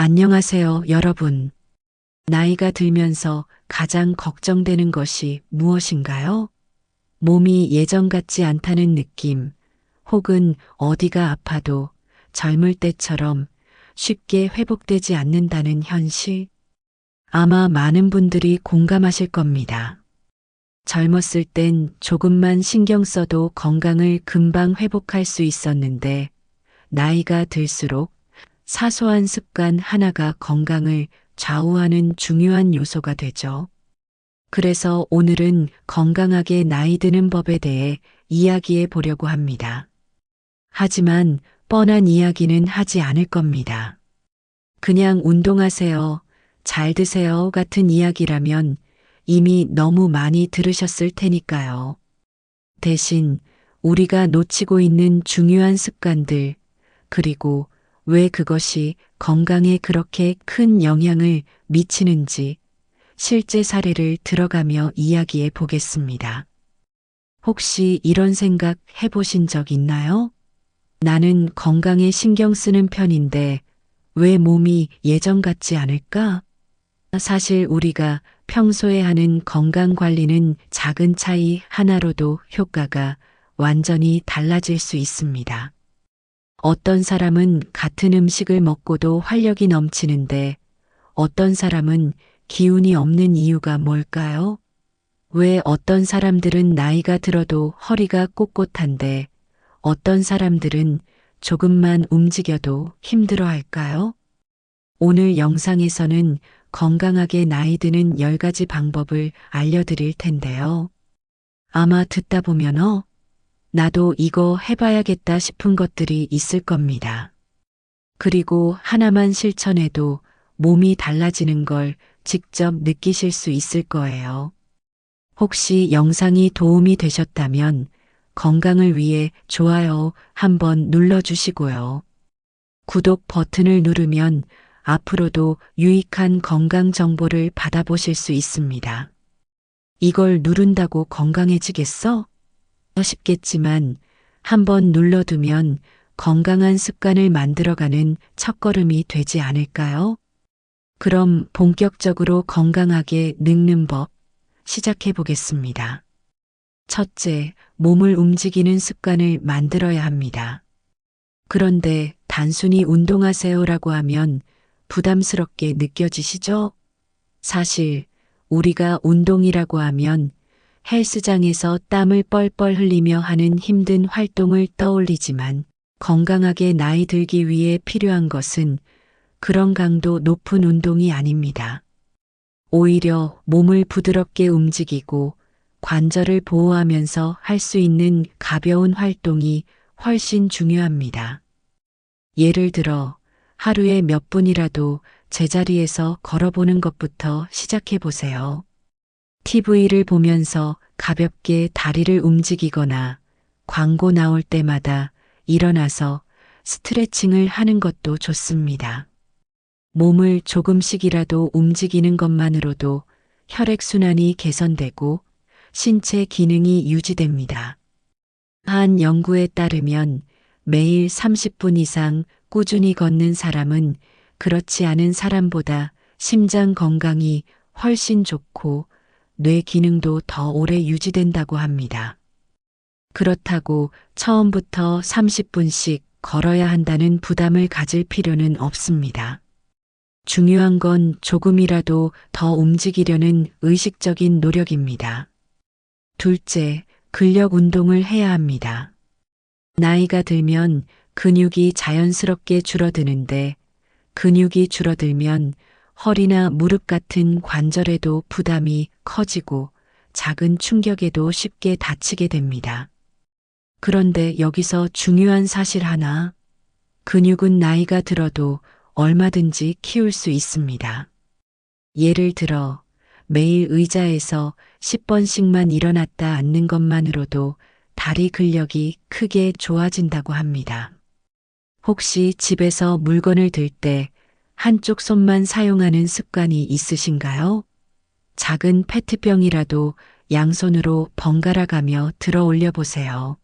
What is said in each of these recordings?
안녕하세요, 여러분. 나이가 들면서 가장 걱정되는 것이 무엇인가요? 몸이 예전 같지 않다는 느낌, 혹은 어디가 아파도 젊을 때처럼 쉽게 회복되지 않는다는 현실? 아마 많은 분들이 공감하실 겁니다. 젊었을 땐 조금만 신경 써도 건강을 금방 회복할 수 있었는데, 나이가 들수록 사소한 습관 하나가 건강을 좌우하는 중요한 요소가 되죠. 그래서 오늘은 건강하게 나이 드는 법에 대해 이야기해 보려고 합니다. 하지만 뻔한 이야기는 하지 않을 겁니다. 그냥 운동하세요, 잘 드세요 같은 이야기라면 이미 너무 많이 들으셨을 테니까요. 대신 우리가 놓치고 있는 중요한 습관들, 그리고 왜 그것이 건강에 그렇게 큰 영향을 미치는지 실제 사례를 들어가며 이야기해 보겠습니다. 혹시 이런 생각 해보신 적 있나요? 나는 건강에 신경 쓰는 편인데 왜 몸이 예전 같지 않을까? 사실 우리가 평소에 하는 건강 관리는 작은 차이 하나로도 효과가 완전히 달라질 수 있습니다. 어떤 사람은 같은 음식을 먹고도 활력이 넘치는데 어떤 사람은 기운이 없는 이유가 뭘까요? 왜 어떤 사람들은 나이가 들어도 허리가 꼿꼿한데 어떤 사람들은 조금만 움직여도 힘들어 할까요? 오늘 영상에서는 건강하게 나이 드는 10가지 방법을 알려드릴 텐데요. 아마 듣다 보면 어, 나도 이거 해봐야겠다 싶은 것들이 있을 겁니다. 그리고 하나만 실천해도 몸이 달라지는 걸 직접 느끼실 수 있을 거예요. 혹시 영상이 도움이 되셨다면 건강을 위해 좋아요 한번 눌러주시고요. 구독 버튼을 누르면 앞으로도 유익한 건강 정보를 받아보실 수 있습니다. 이걸 누른다고 건강해지겠어? 싶겠지만 한번 눌러두면 건강한 습관을 만들어가는 첫걸음이 되지 않을까요? 그럼 본격적으로 건강하게 늙는 법 시작해 보겠습니다. 첫째, 몸을 움직이는 습관을 만들어야 합니다. 그런데 단순히 운동하세요라고 하면 부담스럽게 느껴지시죠? 사실 우리가 운동이라고 하면 헬스장에서 땀을 뻘뻘 흘리며 하는 힘든 활동을 떠올리지만 건강하게 나이 들기 위해 필요한 것은 그런 강도 높은 운동이 아닙니다. 오히려 몸을 부드럽게 움직이고 관절을 보호하면서 할 수 있는 가벼운 활동이 훨씬 중요합니다. 예를 들어 하루에 몇 분이라도 제자리에서 걸어보는 것부터 시작해 보세요. TV를 보면서 가볍게 다리를 움직이거나 광고 나올 때마다 일어나서 스트레칭을 하는 것도 좋습니다. 몸을 조금씩이라도 움직이는 것만으로도 혈액순환이 개선되고 신체 기능이 유지됩니다. 한 연구에 따르면 매일 30분 이상 꾸준히 걷는 사람은 그렇지 않은 사람보다 심장 건강이 훨씬 좋고 뇌 기능도 더 오래 유지된다고 합니다. 그렇다고 처음부터 30분씩 걸어야 한다는 부담을 가질 필요는 없습니다. 중요한 건 조금이라도 더 움직이려는 의식적인 노력입니다. 둘째, 근력 운동을 해야 합니다. 나이가 들면 근육이 자연스럽게 줄어드는데 근육이 줄어들면 허리나 무릎 같은 관절에도 부담이 커지고 작은 충격에도 쉽게 다치게 됩니다. 그런데 여기서 중요한 사실 하나. 근육은 나이가 들어도 얼마든지 키울 수 있습니다. 예를 들어 매일 의자에서 10번씩만 일어났다 앉는 것만으로도 다리 근력이 크게 좋아진다고 합니다. 혹시 집에서 물건을 들 때 한쪽 손만 사용하는 습관이 있으신가요? 작은 페트병이라도 양손으로 번갈아 가며 들어 올려 보세요.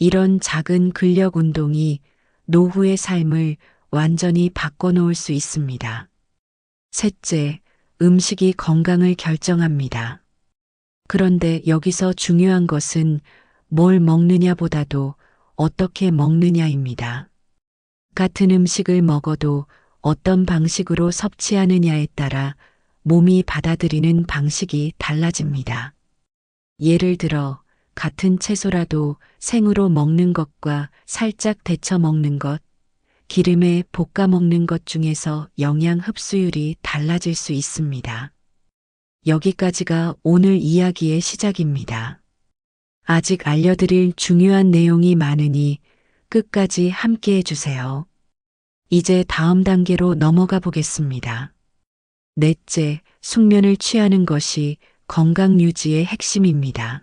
이런 작은 근력 운동이 노후의 삶을 완전히 바꿔놓을 수 있습니다. 셋째, 음식이 건강을 결정합니다. 그런데 여기서 중요한 것은 뭘 먹느냐보다도 어떻게 먹느냐입니다. 같은 음식을 먹어도 어떤 방식으로 섭취하느냐에 따라 몸이 받아들이는 방식이 달라집니다. 예를 들어, 같은 채소라도 생으로 먹는 것과 살짝 데쳐 먹는 것, 기름에 볶아 먹는 것 중에서 영양 흡수율이 달라질 수 있습니다. 여기까지가 오늘 이야기의 시작입니다. 아직 알려드릴 중요한 내용이 많으니 끝까지 함께 해주세요. 이제 다음 단계로 넘어가 보겠습니다. 넷째, 숙면을 취하는 것이 건강 유지의 핵심입니다.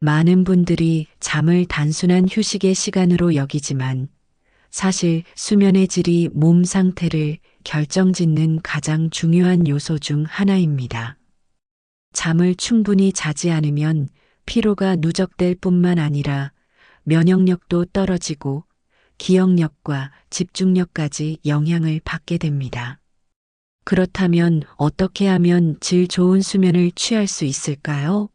많은 분들이 잠을 단순한 휴식의 시간으로 여기지만 사실 수면의 질이 몸 상태를 결정짓는 가장 중요한 요소 중 하나입니다. 잠을 충분히 자지 않으면 피로가 누적될 뿐만 아니라 면역력도 떨어지고 기억력과 집중력까지 영향을 받게 됩니다. 그렇다면 어떻게 하면 질 좋은 수면을 취할 수 있을까요?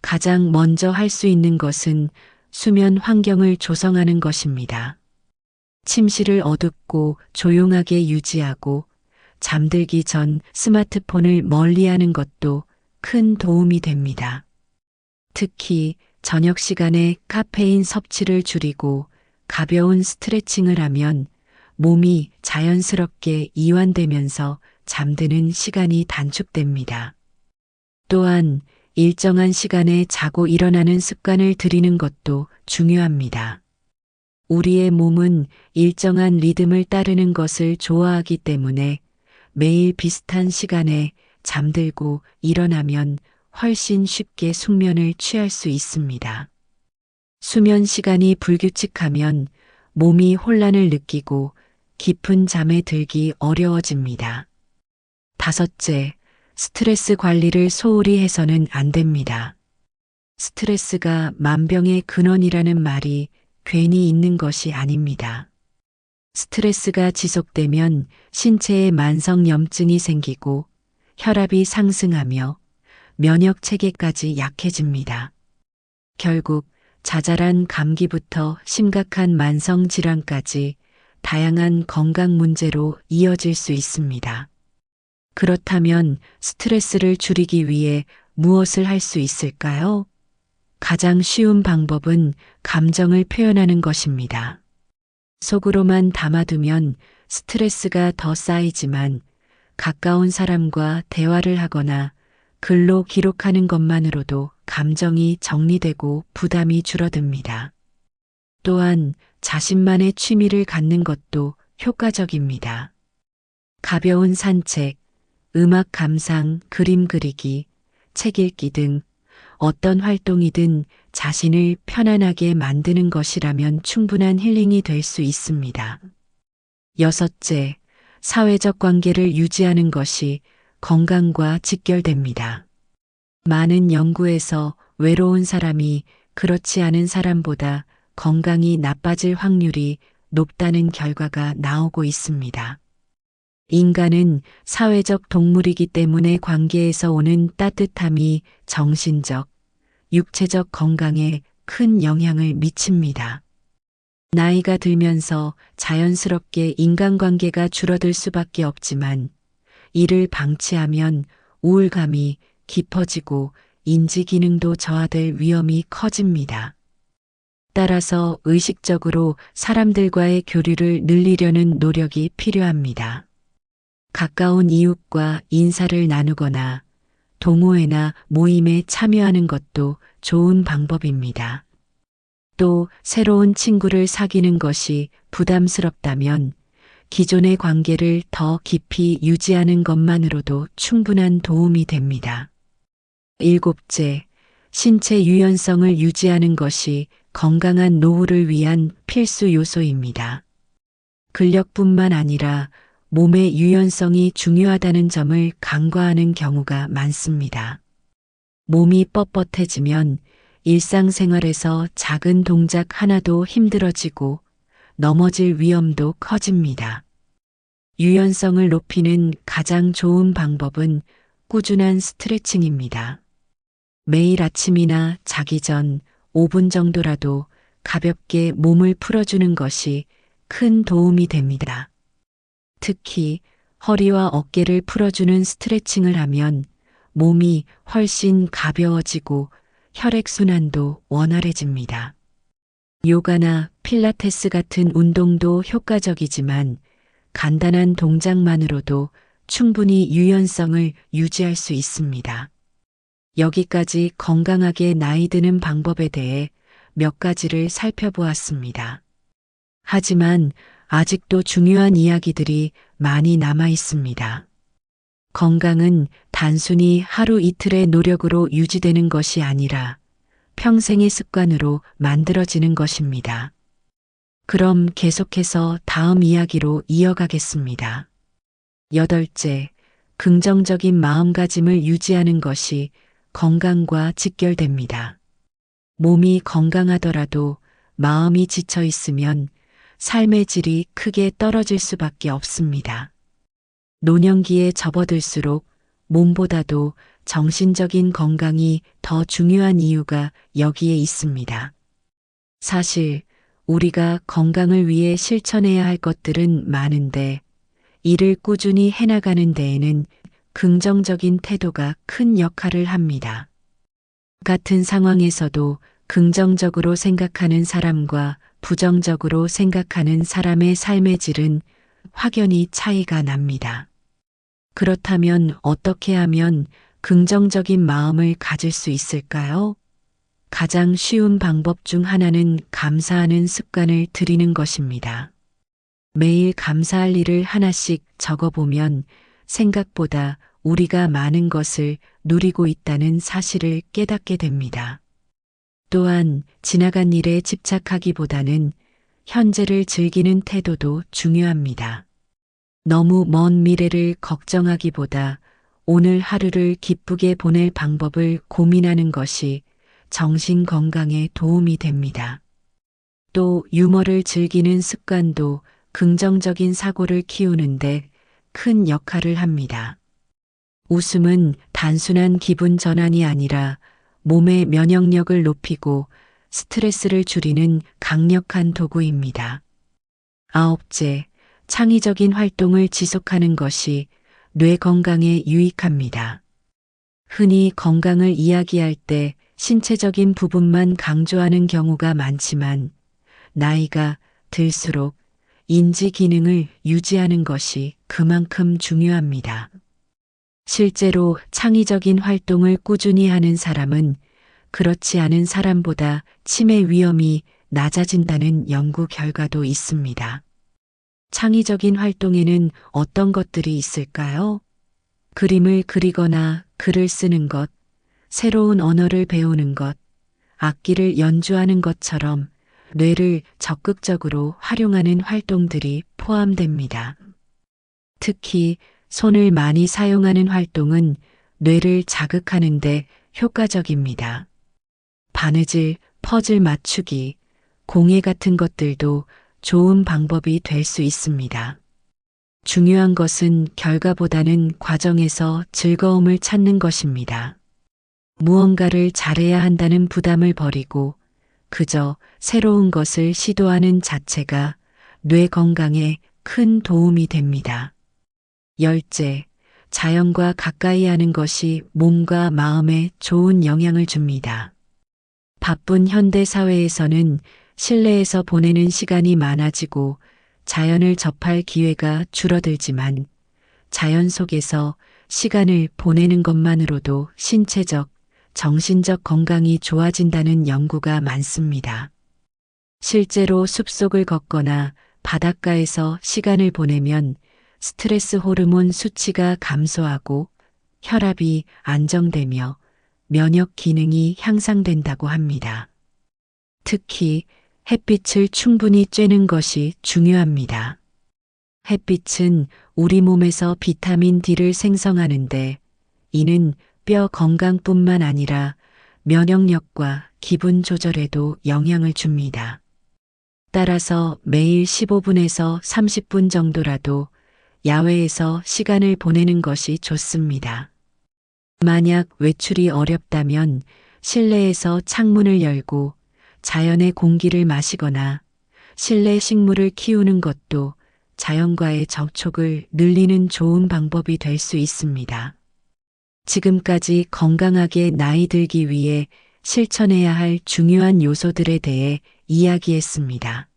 가장 먼저 할 수 있는 것은 수면 환경을 조성하는 것입니다. 침실을 어둡고 조용하게 유지하고 잠들기 전 스마트폰을 멀리하는 것도 큰 도움이 됩니다. 특히 저녁 시간에 카페인 섭취를 줄이고 가벼운 스트레칭을 하면 몸이 자연스럽게 이완되면서 잠드는 시간이 단축됩니다. 또한 일정한 시간에 자고 일어나는 습관을 들이는 것도 중요합니다. 우리의 몸은 일정한 리듬을 따르는 것을 좋아하기 때문에 매일 비슷한 시간에 잠들고 일어나면 훨씬 쉽게 숙면을 취할 수 있습니다. 수면 시간이 불규칙하면 몸이 혼란을 느끼고 깊은 잠에 들기 어려워집니다. 다섯째, 스트레스 관리를 소홀히 해서는 안 됩니다. 스트레스가 만병의 근원이라는 말이 괜히 있는 것이 아닙니다. 스트레스가 지속되면 신체에 만성염증이 생기고 혈압이 상승하며 면역 체계까지 약해집니다. 결국 자잘한 감기부터 심각한 만성 질환까지 다양한 건강 문제로 이어질 수 있습니다. 그렇다면 스트레스를 줄이기 위해 무엇을 할 수 있을까요? 가장 쉬운 방법은 감정을 표현하는 것입니다. 속으로만 담아두면 스트레스가 더 쌓이지만 가까운 사람과 대화를 하거나 글로 기록하는 것만으로도 감정이 정리되고 부담이 줄어듭니다. 또한 자신만의 취미를 갖는 것도 효과적입니다. 가벼운 산책, 음악 감상, 그림 그리기, 책 읽기 등 어떤 활동이든 자신을 편안하게 만드는 것이라면 충분한 힐링이 될 수 있습니다. 여섯째, 사회적 관계를 유지하는 것이 건강과 직결됩니다. 많은 연구에서 외로운 사람이 그렇지 않은 사람보다 건강이 나빠질 확률이 높다는 결과가 나오고 있습니다. 인간은 사회적 동물이기 때문에 관계에서 오는 따뜻함이 정신적, 육체적 건강에 큰 영향을 미칩니다. 나이가 들면서 자연스럽게 인간관계가 줄어들 수밖에 없지만 이를 방치하면 우울감이 깊어지고 인지 기능도 저하될 위험이 커집니다. 따라서 의식적으로 사람들과의 교류를 늘리려는 노력이 필요합니다. 가까운 이웃과 인사를 나누거나 동호회나 모임에 참여하는 것도 좋은 방법입니다. 또 새로운 친구를 사귀는 것이 부담스럽다면 기존의 관계를 더 깊이 유지하는 것만으로도 충분한 도움이 됩니다. 일곱째, 신체 유연성을 유지하는 것이 건강한 노후를 위한 필수 요소입니다. 근력뿐만 아니라 몸의 유연성이 중요하다는 점을 간과하는 경우가 많습니다. 몸이 뻣뻣해지면 일상생활에서 작은 동작 하나도 힘들어지고 넘어질 위험도 커집니다. 유연성을 높이는 가장 좋은 방법은 꾸준한 스트레칭입니다. 매일 아침이나 자기 전 5분 정도라도 가볍게 몸을 풀어주는 것이 큰 도움이 됩니다. 특히 허리와 어깨를 풀어주는 스트레칭을 하면 몸이 훨씬 가벼워지고 혈액순환도 원활해집니다. 요가나 필라테스 같은 운동도 효과적이지만 간단한 동작만으로도 충분히 유연성을 유지할 수 있습니다. 여기까지 건강하게 나이 드는 방법에 대해 몇 가지를 살펴보았습니다. 하지만 아직도 중요한 이야기들이 많이 남아 있습니다. 건강은 단순히 하루 이틀의 노력으로 유지되는 것이 아니라 평생의 습관으로 만들어지는 것입니다. 그럼 계속해서 다음 이야기로 이어가겠습니다. 여덟째, 긍정적인 마음가짐을 유지하는 것이 건강과 직결됩니다. 몸이 건강하더라도 마음이 지쳐 있으면 삶의 질이 크게 떨어질 수밖에 없습니다. 노년기에 접어들수록 몸보다도 정신적인 건강이 더 중요한 이유가 여기에 있습니다. 사실 우리가 건강을 위해 실천해야 할 것들은 많은데 이를 꾸준히 해나가는 데에는 긍정적인 태도가 큰 역할을 합니다. 같은 상황에서도 긍정적으로 생각하는 사람과 부정적으로 생각하는 사람의 삶의 질은 확연히 차이가 납니다. 그렇다면 어떻게 하면 긍정적인 마음을 가질 수 있을까요? 가장 쉬운 방법 중 하나는 감사하는 습관을 들이는 것입니다. 매일 감사할 일을 하나씩 적어보면 생각보다 우리가 많은 것을 누리고 있다는 사실을 깨닫게 됩니다. 또한 지나간 일에 집착하기보다는 현재를 즐기는 태도도 중요합니다. 너무 먼 미래를 걱정하기보다 오늘 하루를 기쁘게 보낼 방법을 고민하는 것이 정신 건강에 도움이 됩니다. 또 유머를 즐기는 습관도 긍정적인 사고를 키우는데 큰 역할을 합니다. 웃음은 단순한 기분 전환이 아니라 몸의 면역력을 높이고 스트레스를 줄이는 강력한 도구입니다. 아홉째, 창의적인 활동을 지속하는 것이 뇌 건강에 유익합니다. 흔히 건강을 이야기할 때 신체적인 부분만 강조하는 경우가 많지만 나이가 들수록 인지 기능을 유지하는 것이 그만큼 중요합니다. 실제로 창의적인 활동을 꾸준히 하는 사람은 그렇지 않은 사람보다 치매 위험이 낮아진다는 연구 결과도 있습니다. 창의적인 활동에는 어떤 것들이 있을까요? 그림을 그리거나 글을 쓰는 것, 새로운 언어를 배우는 것, 악기를 연주하는 것처럼 뇌를 적극적으로 활용하는 활동들이 포함됩니다. 특히 손을 많이 사용하는 활동은 뇌를 자극하는데 효과적입니다. 바느질, 퍼즐 맞추기, 공예 같은 것들도 좋은 방법이 될 수 있습니다. 중요한 것은 결과보다는 과정에서 즐거움을 찾는 것입니다. 무언가를 잘해야 한다는 부담을 버리고 그저 새로운 것을 시도하는 자체가 뇌 건강에 큰 도움이 됩니다. 열째, 자연과 가까이 하는 것이 몸과 마음에 좋은 영향을 줍니다. 바쁜 현대 사회에서는 실내에서 보내는 시간이 많아지고 자연을 접할 기회가 줄어들지만 자연 속에서 시간을 보내는 것만으로도 신체적, 정신적 건강이 좋아진다는 연구가 많습니다. 실제로 숲속을 걷거나 바닷가에서 시간을 보내면 스트레스 호르몬 수치가 감소하고 혈압이 안정되며 면역 기능이 향상된다고 합니다. 특히 햇빛을 충분히 쬐는 것이 중요합니다. 햇빛은 우리 몸에서 비타민 D를 생성하는데 이는 뼈 건강뿐만 아니라 면역력과 기분 조절에도 영향을 줍니다. 따라서 매일 15분에서 30분 정도라도 야외에서 시간을 보내는 것이 좋습니다. 만약 외출이 어렵다면 실내에서 창문을 열고 자연의 공기를 마시거나 실내 식물을 키우는 것도 자연과의 접촉을 늘리는 좋은 방법이 될 수 있습니다. 지금까지 건강하게 나이 들기 위해 실천해야 할 중요한 요소들에 대해 이야기했습니다.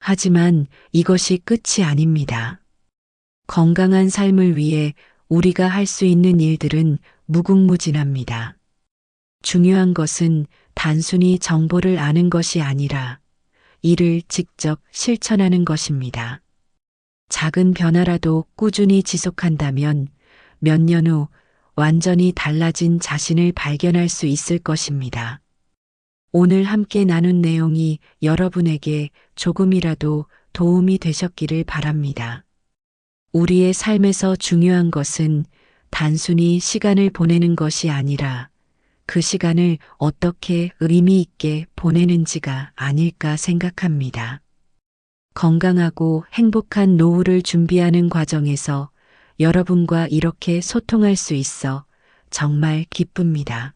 하지만 이것이 끝이 아닙니다. 건강한 삶을 위해 우리가 할 수 있는 일들은 무궁무진합니다. 중요한 것은 단순히 정보를 아는 것이 아니라 이를 직접 실천하는 것입니다. 작은 변화라도 꾸준히 지속한다면 몇 년 후 완전히 달라진 자신을 발견할 수 있을 것입니다. 오늘 함께 나눈 내용이 여러분에게 조금이라도 도움이 되셨기를 바랍니다. 우리의 삶에서 중요한 것은 단순히 시간을 보내는 것이 아니라 그 시간을 어떻게 의미 있게 보내는지가 아닐까 생각합니다. 건강하고 행복한 노후를 준비하는 과정에서 여러분과 이렇게 소통할 수 있어 정말 기쁩니다.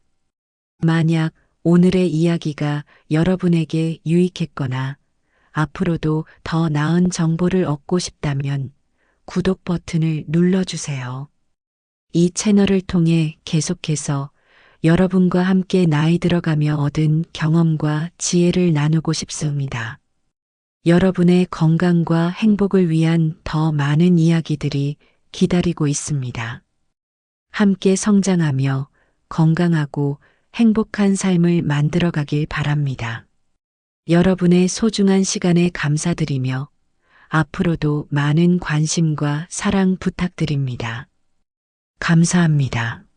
만약 오늘의 이야기가 여러분에게 유익했거나 앞으로도 더 나은 정보를 얻고 싶다면 구독 버튼을 눌러주세요. 이 채널을 통해 계속해서 여러분과 함께 나이 들어가며 얻은 경험과 지혜를 나누고 싶습니다. 여러분의 건강과 행복을 위한 더 많은 이야기들이 기다리고 있습니다. 함께 성장하며 건강하고 행복한 삶을 만들어 가길 바랍니다. 여러분의 소중한 시간에 감사드리며 앞으로도 많은 관심과 사랑 부탁드립니다. 감사합니다.